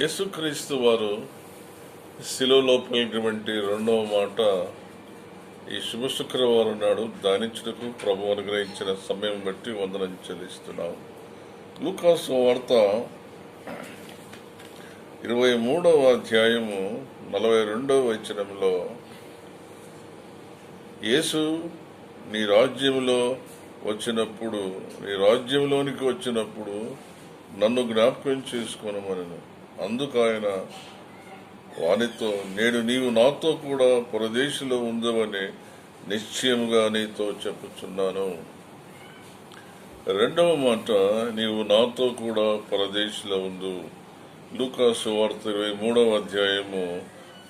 యేసుక్రీస్తు వారు శిలువలో పలికినటువంటి రెండవ మాట ఈ శుభ శుక్రవారం నాడు ధ్యానించుటకు ప్రభు అనుగ్రహించిన సమయం బట్టి వందనం చెల్లిస్తున్నాం. లూకాసు వార్త ఇరవై మూడవ అధ్యాయము నలభై రెండవ వచనంలో యేసు నీ రాజ్యంలో వచ్చినప్పుడు నీ రాజ్యంలోనికి వచ్చినప్పుడు నన్ను జ్ఞాపకం చేసుకోనమనను. అందుకు ఆయన వానితో నేడు నీవు నాతో కూడా పరదేశంలో ఉందవని నిశ్చయముగా నీతో చెప్పుచున్నాను. రెండవ మాట నీవు నాతో కూడా పరదేశంలో ఉండు లూకాసు వార్త ఇరవై మూడవ అధ్యాయము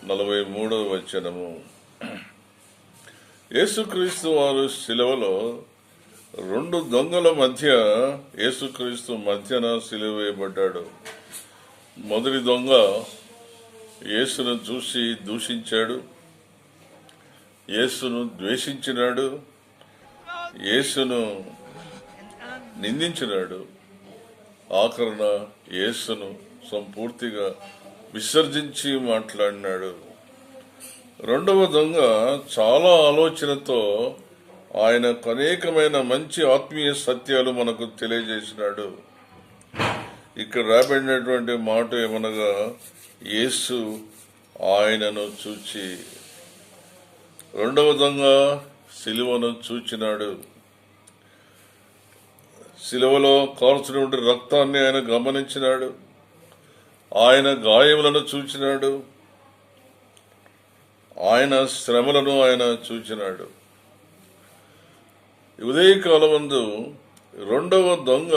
నలభై మూడవ వచనము. యేసుక్రీస్తు వారు శిలువలో రెండు దొంగల మధ్య యేసుక్రీస్తు మధ్యన సిలువ వేయబడ్డాడు. మొదటి దొంగ యేసును చూసి దూషించాడు. యేసును ద్వేషించినాడు. యేసును నిందించినాడు. ఆఖరణ యేసును సంపూర్తిగా విసర్జించి మాట్లాడినాడు. రెండవ దొంగ చాలా ఆలోచనతో ఆయనకు అనేకమైన మంచి ఆత్మీయ సత్యాలు మనకు తెలియజేసినాడు. ఇక్కడ రాబడినటువంటి మాట ఏమనగా యేసు ఆయనను చూచి రెండవ దొంగ సిలువను చూచినాడు. సిలువలో కాల్చినటువంటి రక్తాన్ని ఆయన గమనించినాడు. ఆయన గాయములను చూచినాడు. ఆయన శ్రమలను ఆయన చూచినాడు. ఉదయకాలమందు రెండవ దొంగ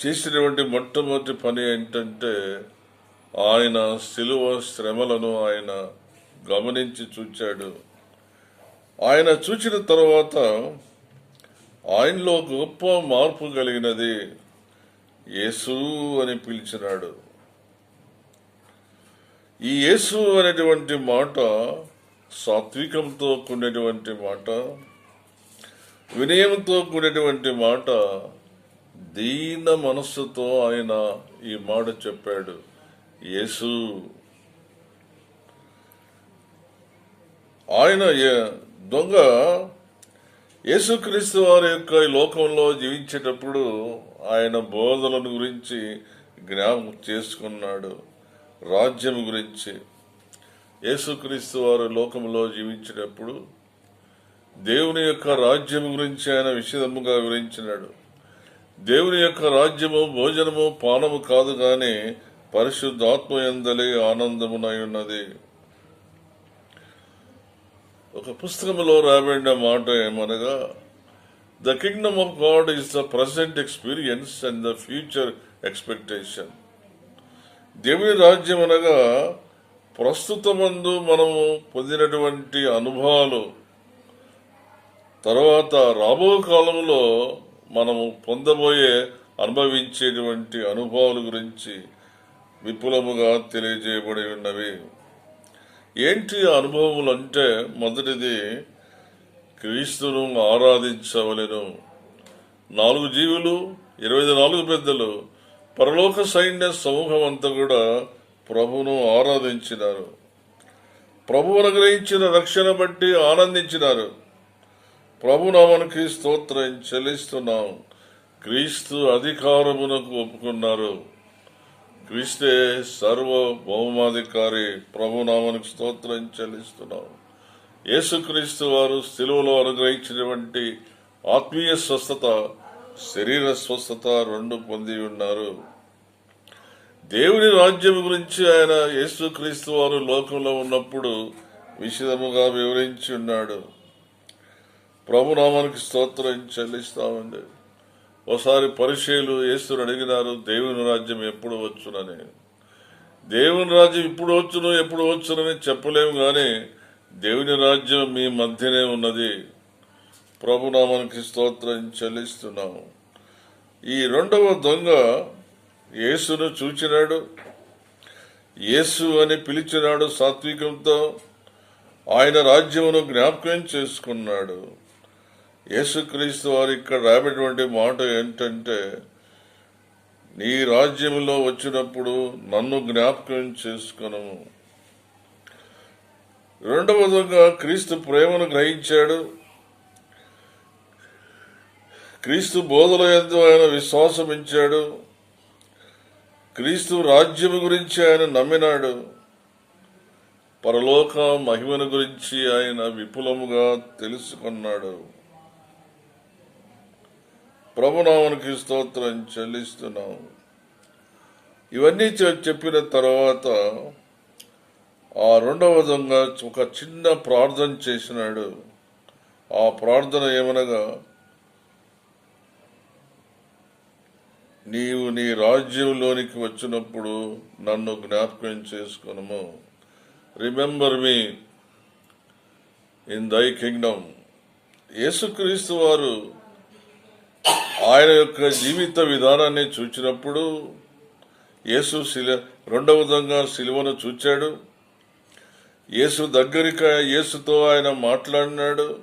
చేసినటువంటి మొట్టమొదటి పని ఏంటంటే ఆయన శిలువ శ్రమలను ఆయన గమనించి చూచాడు. ఆయన చూచిన తర్వాత ఆయనలో గొప్ప మార్పు కలిగినది యేసు అని పిలిచినాడు. ఈ యేసు అనేటువంటి మాట సాత్వికంతో కూడినటువంటి మాట వినయంతో కూడినటువంటి మాట దీన మనస్సుతో ఆయన ఈ మాట చెప్పాడు. యేసు ఆయన దొంగ యేసుక్రీస్తు వారి యొక్క ఈ లోకంలో జీవించేటప్పుడు ఆయన బోధనను గురించి జ్ఞాపకం చేసుకున్నాడు. రాజ్యం గురించి. యేసుక్రీస్తు వారు లోకంలో జీవించేటప్పుడు దేవుని యొక్క రాజ్యం గురించి ఆయన విషయముగా వివరించినాడు. దేవుని యొక్క రాజ్యము భోజనము పానము కాదు గాని పరిశుద్ధాత్మయందలే ఆనందమునై ఉన్నది ఒక పుస్తకంలో రాబడిన మాట ఏమనగా the kingdom of God is the present experience and the future expectation దేవుని రాజ్యం అనగా ప్రస్తుతమందు మనము పొందినటువంటి అనుభవాలు. తర్వాత రాబో కాలంలో మనము పొందబోయే అనుభవించేటువంటి అనుభవాల గురించి విపులముగా తెలియజేయబడి ఉన్నవి. ఏంటి ఆ అనుభవములు అంటే మొదటిది క్రీస్తును ఆరాధించవలెను. నాలుగు జీవులు ఇరవై నాలుగు పెద్దలు పరలోక సైన్య సమూహం అంతా కూడా ప్రభువును ఆరాధించినారు. ప్రభు అనుగ్రహించిన రక్షణ బట్టి ఆనందించినారు. ప్రభునామానికి స్తోత్రం చెల్లిస్తున్నాం. క్రీస్తు అధికారమునకు ఒప్పుకున్నారు. క్రీస్తే సర్వ బహుమాధికారి ప్రభునామానికి స్తోత్రం చెల్లిస్తున్నాం. యేసుక్రీస్తు వారు శిలువలో అనుగ్రహించినటువంటి ఆత్మీయ స్వస్థత శరీర స్వస్థత రెండు పొంది ఉన్నారు. దేవుని రాజ్యం గురించి ఆయన యేసుక్రీస్తు వారు లోకంలో ఉన్నప్పుడు విషదముగా వివరించి ఉన్నాడు. ప్రభునామానికి స్తోత్రం చెల్లిస్తామండి. ఒకసారి పరిచయలు యేసుని అడిగినారు దేవుని రాజ్యం ఎప్పుడు వచ్చునని? దేవుని రాజ్యం ఇప్పుడు వచ్చును ఎప్పుడు వచ్చునని చెప్పలేము గాని దేవుని రాజ్యం మీ మధ్యనే ఉన్నది. ప్రభునామానికి స్తోత్రం చెల్లిస్తున్నాము ఈ రెండవ దొంగ యేసును చూచినాడు. యేసు అని పిలిచినాడు సాత్వికంతో. ఆయన రాజ్యమును జ్ఞాపకం చేసుకున్నాడు. యేసుక్రీస్తు వారు ఇక్కడ రాబేటువంటి మాట ఏంటంటే నీ రాజ్యంలో వచ్చినప్పుడు నన్ను జ్ఞాపకం చేసుకును. రెండవదిగా క్రీస్తు ప్రేమను గ్రహించాడు. క్రీస్తు బోధల ఎందు ఆయన విశ్వాసం ఇచ్చాడు. క్రీస్తు రాజ్యము గురించి ఆయన నమ్మినాడు. పరలోక మహిమను గురించి ఆయన విపులముగా తెలుసుకున్నాడు. ప్రభునామనికి స్తోత్రం చెల్లిస్తున్నాం. ఇవన్నీ చెప్పిన తర్వాత ఆ రెండవ దొంగ ఒక చిన్న ప్రార్థన చేసినాడు. ఆ ప్రార్థన ఏమనగా నీవు నీ రాజ్యంలోనికి వచ్చినప్పుడు నన్ను జ్ఞాపకం చేసుకునము. Remember me in thy kingdom యేసుక్రీస్తు వారు ఆయన యొక్క జీవిత విధానాన్ని చూచినప్పుడు యేసు శిల రెండవ విధంగా శిలువను చూచాడు. యేసు దగ్గరికి యేసుతో ఆయన మాట్లాడినాడు.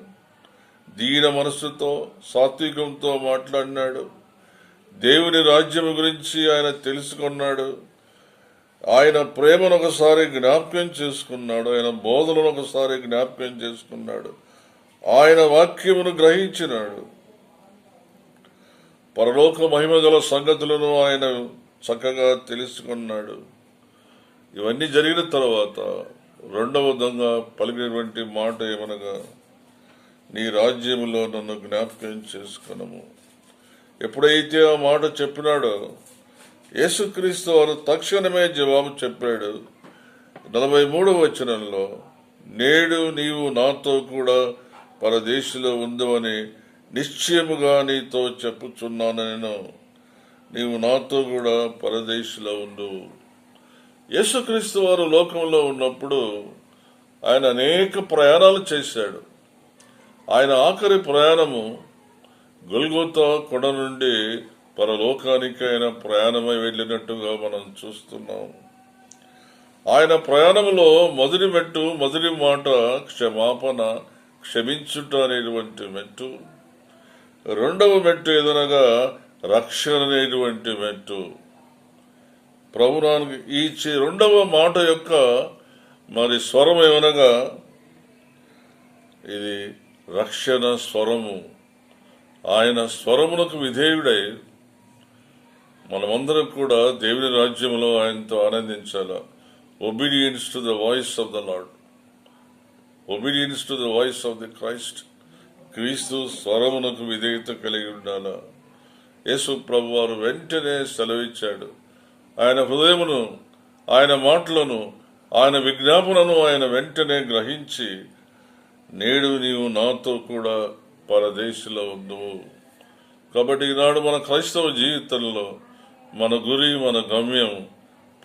దీన మనస్సుతో సాత్వికంతో మాట్లాడినాడు. దేవుని రాజ్యం గురించి ఆయన తెలుసుకున్నాడు. ఆయన ప్రేమను ఒకసారి జ్ఞాప్యం చేసుకున్నాడు. ఆయన బోధనను ఒకసారి జ్ఞాప్యం చేసుకున్నాడు. ఆయన వాక్యమును గ్రహించినాడు. పరలోక మహిమ గల సంగతులను ఆయన చక్కగా తెలుసుకున్నాడు. ఇవన్నీ జరిగిన తర్వాత రెండవ దొంగ పలికినటువంటి మాట ఏమనగా నీ రాజ్యంలో నన్ను జ్ఞాపకం చేసుకునము. ఎప్పుడైతే ఆ మాట చెప్పినాడో యేసుక్రీస్తు వారు తక్షణమే జవాబు చెప్పాడు. నలభై మూడవ వచనంలో నేడు నీవు నాతో కూడా పరదేశిలో ఉందవని నిశ్చయముగా నీతో చెప్పుచున్నాను నేను. నీవు నాతో కూడా పరదేశిలో ఉండు యేసుక్రీస్తు వారు లోకంలో ఉన్నప్పుడు ఆయన అనేక ప్రయాణాలు చేశాడు. ఆయన ఆఖరి ప్రయాణము గొల్గోతా కొండ నుండి పరలోకానికి ఆయన ప్రయాణమై వెళ్ళినట్టుగా మనం చూస్తున్నాం. ఆయన ప్రయాణంలో మొదటి మెట్టు మొదటి మాట క్షమాపణ క్షమించుట అనేటువంటి మెట్టు. రెండవ మెట్టు ఏదనగా రక్షణ అనేటువంటి మెట్టు. ప్రభురానికి ఈ రెండవ మాట యొక్క మరి స్వరం ఏమనగా ఇది రక్షణ స్వరము. ఆయన స్వరమునకు విధేయుడై మనమందరం కూడా దేవుని రాజ్యంలో ఆయనతో ఆనందించాలా. Obedience to the voice of the lord obedience to the voice of the Christ క్రీస్తు స్వరమునకు విధేయత కలిగి ఉండాలా యేసు ప్రభు వారు వెంటనే సెలవిచ్చాడు. ఆయన హృదయమును ఆయన మాటలను ఆయన విజ్ఞాపనను ఆయన వెంటనే గ్రహించి నేడు నీవు నాతో కూడా పరదేశంలో ఉందువు. కాబట్టి ఈనాడు మన క్రైస్తవ జీవితంలో మన గురి మన గమ్యం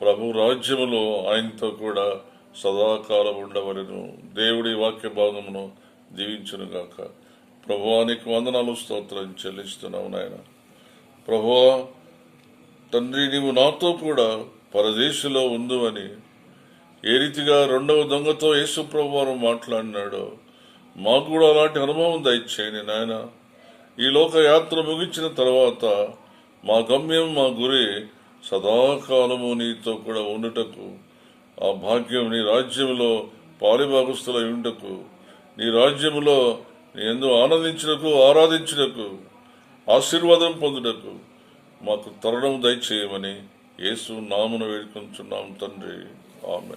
ప్రభు రాజ్యములో ఆయనతో కూడా సదాకాలం ఉండవలను. దేవుడి వాక్య భాగమును దీవించునుగాక. ప్రభువానికి వందనాలు స్తోత్రం చెల్లిస్తున్నావు నాయన. ప్రభువా తండ్రి నీవు నాతో కూడా పరదేశంలో ఉందువని ఏ రీతిగా రెండవ దొంగతో యేసు ప్రభువారు మాట్లాడినాడో మాకు కూడా అలాంటి అనుభవం దయచేయండి నాయన. ఈ లోక యాత్ర ముగించిన తర్వాత మా గమ్యం మా గురి సదాకాలము నీతో కూడా ఉండుటకు ఆ భాగ్యం నీ రాజ్యంలో పాలిభాగస్తులై ఉండుటకు నీ రాజ్యములో ఎందు ఆనందించుటకు ఆరాధించుటకు ఆశీర్వాదం పొందుటకు మాకు తరుణం దయచేయమని యేసు నామును వేడుకొంచున్నాం తండ్రి. ఆమె